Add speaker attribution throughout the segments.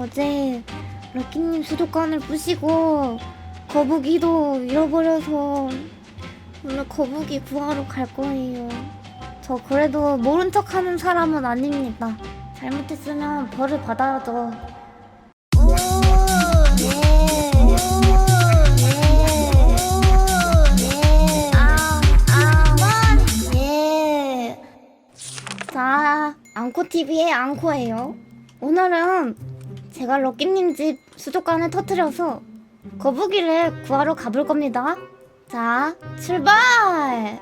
Speaker 1: 어제 럭키님 수도관을 부시고 거북이도 잃어버려서 오늘 거북이 구하러 갈 거예요. 저 그래도 모른 척 하는 사람은 아닙니다. 잘못했으면 벌을 받아야죠. 아, 아, 예. 자, 앙코TV의 앙코예요. 오늘은 제가 럭키님 집 수족관을 터트려서 거북이를 구하러 가볼 겁니다. 자, 출발!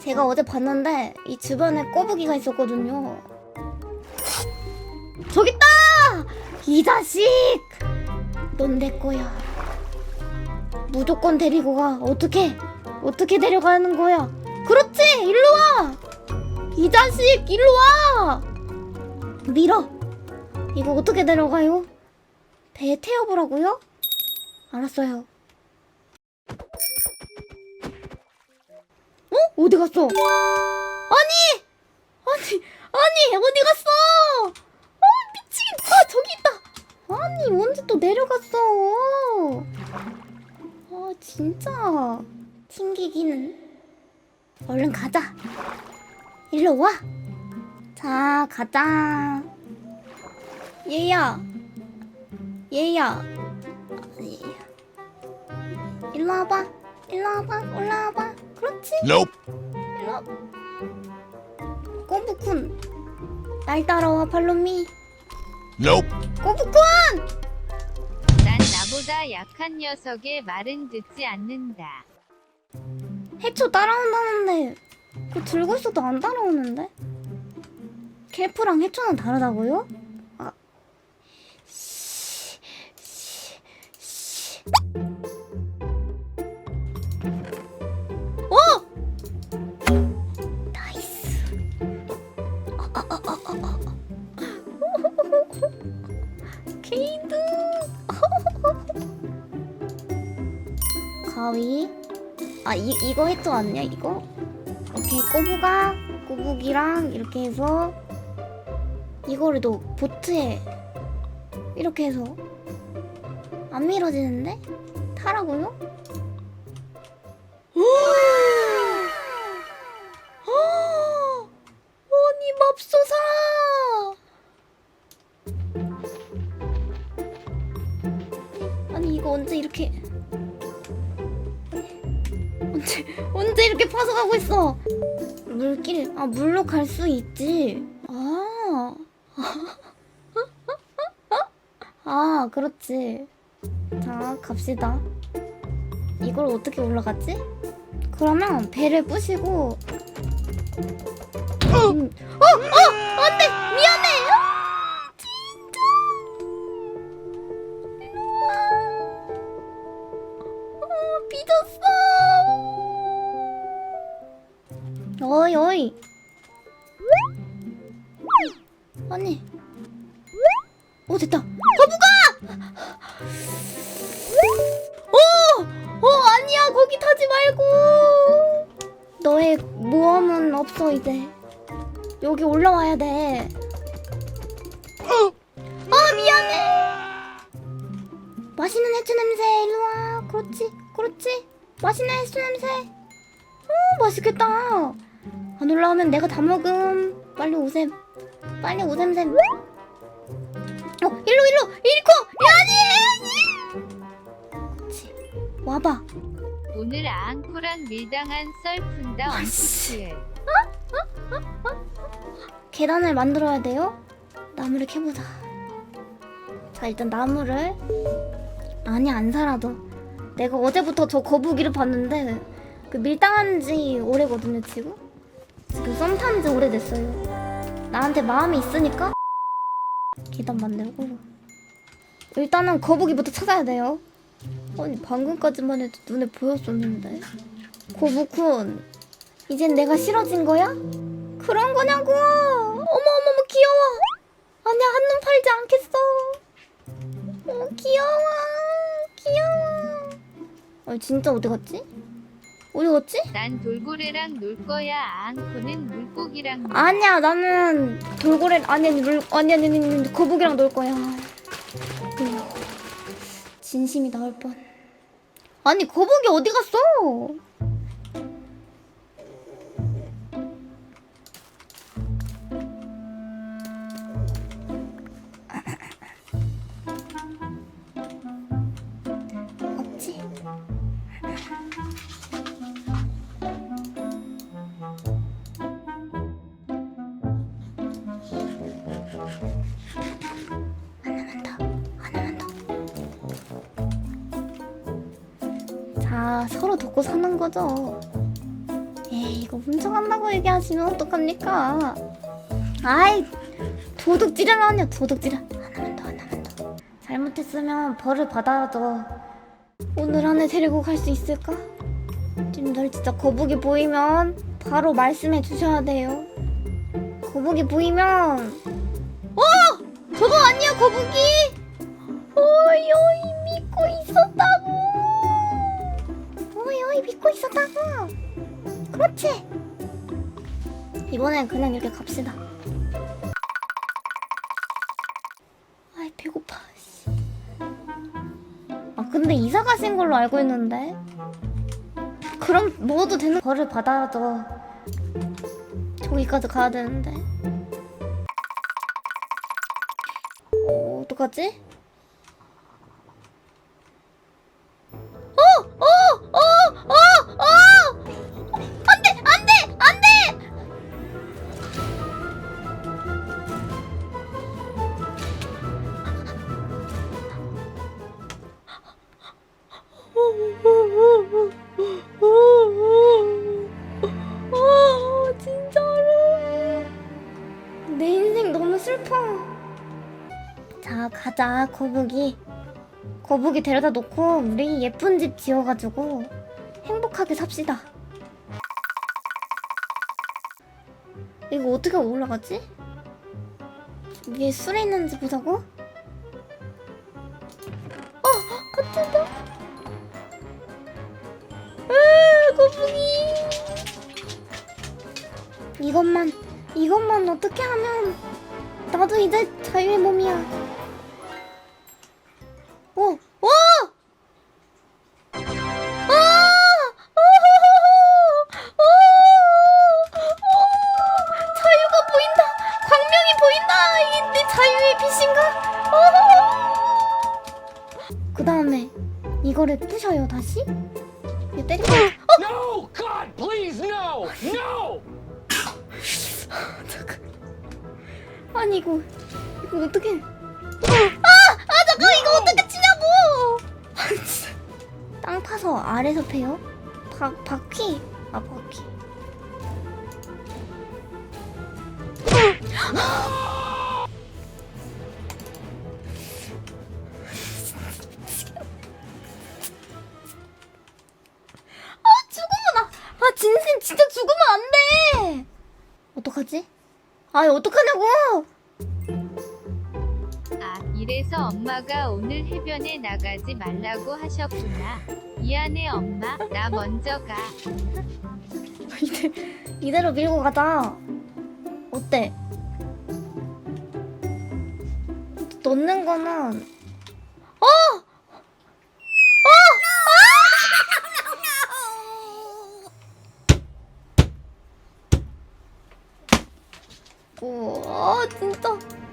Speaker 1: 제가 어제 봤는데 이 주변에 꼬부기가 있었거든요. 저기 있다! 이 자식! 넌 내 거야. 무조건 데리고 가. 어떻게? 어떻게 데려가는 거야? 그렇지! 일로 와! 이 자식! 일로 와! 밀어! 이거 어떻게 데려가요? 배에 태워보라고요? 알았어요. 어? 어디 갔어? 아니! 아니! 아니! 어디 갔어? 아 미친! 아 저기 있다! 아니 언제 또 내려갔어? 아 진짜 튕기기는 얼른 가자. 일로 와. 자 가자. 얘야. 얘야. 얘야. 일로 와봐. 일로 와봐. 올라와봐. 그렇지.
Speaker 2: Nope.
Speaker 1: 일로 와. 꼬부군. 날 따라와 팔로미.
Speaker 2: Nope.
Speaker 1: 꼬부군!
Speaker 3: 난 나보다 약한 녀석의 말은 듣지 않는다.
Speaker 1: 해초 따라온다는데 그거 들고 있어도 안 따라오는데? 캘프랑 해초는 다르다고요? 어! 나이스. 아, 아, 아, 아, 아, 아. 케이드. 가위. 아, 이, 이거 해도 왔냐, 이거? 오케이, 꼬부가, 꼬부기랑 이렇게 해서 이거를 또 보트에 이렇게 해서 안 밀어지는데? 타라고요? 파서 가고 있어? 물길 아 물로 갈 수 있지. 아. 아 그렇지. 자 갑시다. 이걸 어떻게 올라갔지? 그러면 배를 부시고. 음. 어, 어, 안 돼, 어. 어이 어이. 아니. 어 됐다. 거북아! 어! 어 아니야 거기 타지 말고. 너의 모험은 없어 이제. 여기 올라와야 돼. 아 미안해. 맛있는 해초 냄새 일로 와. 그렇지 그렇지. 맛있는 해초 냄새. 오 맛있겠다. 안 올라오면 내가 다 먹음. 빨리 오셈. 빨리 오셈셈. 어 일로 일로 일코 야니. 그렇지. 와봐.
Speaker 3: 오늘 앙코랑 밀당한 썰 푼다
Speaker 1: 아씨.
Speaker 3: 언스트.
Speaker 1: 계단을 만들어야 돼요. 나무를 캐보자. 자 일단 나무를 아니 안 살아도 내가 어제부터 저 거북이를 봤는데 그 밀당한 지 오래거든요 지금 지금 썸탄지 오래됐어요. 나한테 마음이 있으니까 계단 만들고. 일단은 거북이부터 찾아야 돼요. 아니 방금까지만 해도 눈에 보였었는데. 거북군 이젠 내가 싫어진 거야? 그런 거냐고! 어머 어머 어머 귀여워! 아니야 한눈 팔지 않겠어! 어 귀여워! 귀여워! 아 진짜 어디 갔지? 어디 갔지?
Speaker 3: 난 돌고래랑 놀 거야. 앙코는 물고기랑 놀.
Speaker 1: 아니야 나는 돌고래 아니 아니 물 아니 아니 아니, 아니 거북이랑 놀 거야 으, 진심이 나올 뻔. 아니 거북이 어디 갔어? 자, 서로 돕고 사는 거죠. 에이, 이거 훔쳐간다고 얘기하시면 어떡합니까? 아이, 도둑질이라뇨, 도둑질. 하나만 더, 하나만 더. 잘못했으면 벌을 받아야죠. 오늘 안에 데리고 갈 수 있을까? 님들 진짜 거북이 보이면 바로 말씀해 주셔야 돼요. 거북이 보이면 어! 저거 아니야 거북이? 어이 믿고 어이 믿고 있었다고. 그렇지. 이번엔 그냥 이렇게 갑시다. 아이 배고파. 씨. 아 근데 이사 가신 걸로 알고 있는데. 그럼 먹어도 되는 거를 받아야죠. 저기까지 가야 되는데. 어, 어떡하지? 거북이. 거북이 데려다 놓고 우리 예쁜 집 지어가지고 행복하게 삽시다. 이거 어떻게 올라가지? 위에 술에 있는지 보자고? 어! 같은데? 으, 거북이! 이것만, 이것만 어떻게 하면 나도 이제 자유의 몸이야. 이거 어떻게? 아! 아 잠깐 이거 어떻게 치냐고! 아. 땅 파서 아래서 패요? 바 바퀴 아 바퀴. 아 죽으면 아, 아 진심 진짜 죽으면 안 돼. 어떡하지? 아니 어떡하냐고?
Speaker 3: 아, 이래서 엄마가 오늘 해변에 나가지 말라고 하셨구나. 미안해 엄마, 나 먼저 가.
Speaker 1: 이대, 이대로 밀고 가자. 어때? 넣는 거는 어! 어! 아! 오, 아 진짜.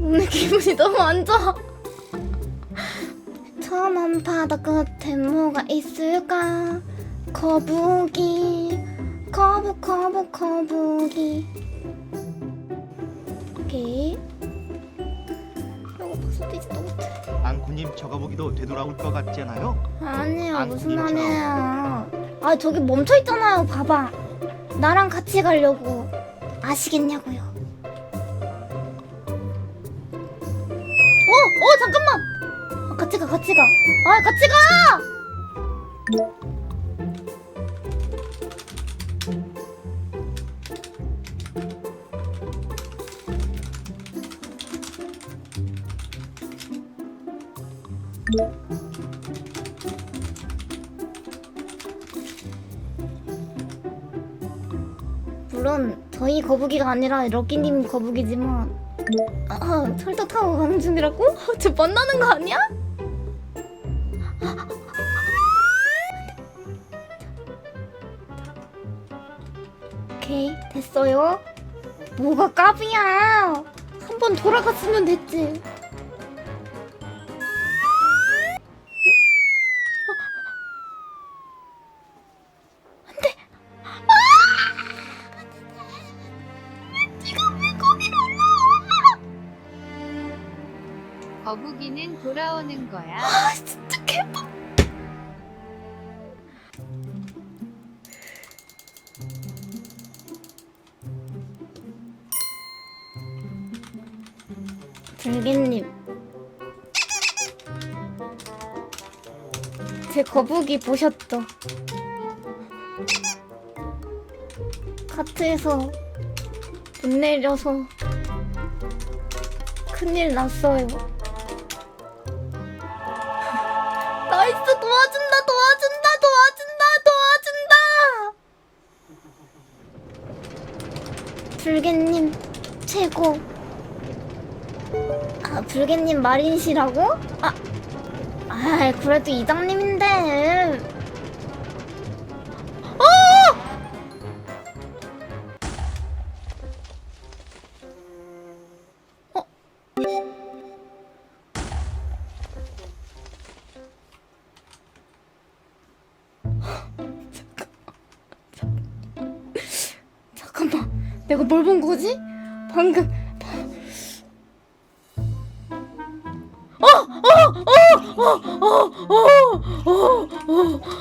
Speaker 1: 오늘 기분이 너무 안 좋아. 저먼 바다 끝에 뭐가 있을까? 거북이, 거북, 거북, 거북이. 오케이. 배고파서 뛰지도 못해.
Speaker 4: 앙쿠님 저 거북이도 되돌아올 것 같지 않아요?
Speaker 1: 아니요
Speaker 4: 아,
Speaker 1: 무슨
Speaker 4: 님처럼.
Speaker 1: 말이에요 아 저기 멈춰있잖아요 봐봐 나랑 같이 가려고 아시겠냐고요 어! 어 잠깐만 아, 같이 가 같이 가아 같이 가! 물론 저희 거북이가 아니라 럭키님 거북이지만 아 철도 타고 가는 중이라고? 쟤 만나는 거 아니야? 오케이 됐어요 뭐가 까비야 한 번 돌아갔으면 됐지
Speaker 3: 돌아오는 거야.
Speaker 1: 아 진짜 개빡 불개님 제 거북이 보셨죠? 카트에서 못 내려서 큰일 났어요 도와준다 도와준다 도와준다 도와준다! 불개님 최고. 아 불개님 마린시라고? 아, 아 그래도 이장님인데 내가 뭘 본 거지? 방금 어! 어! 어! 어! 어! 어! 어! 어! 어!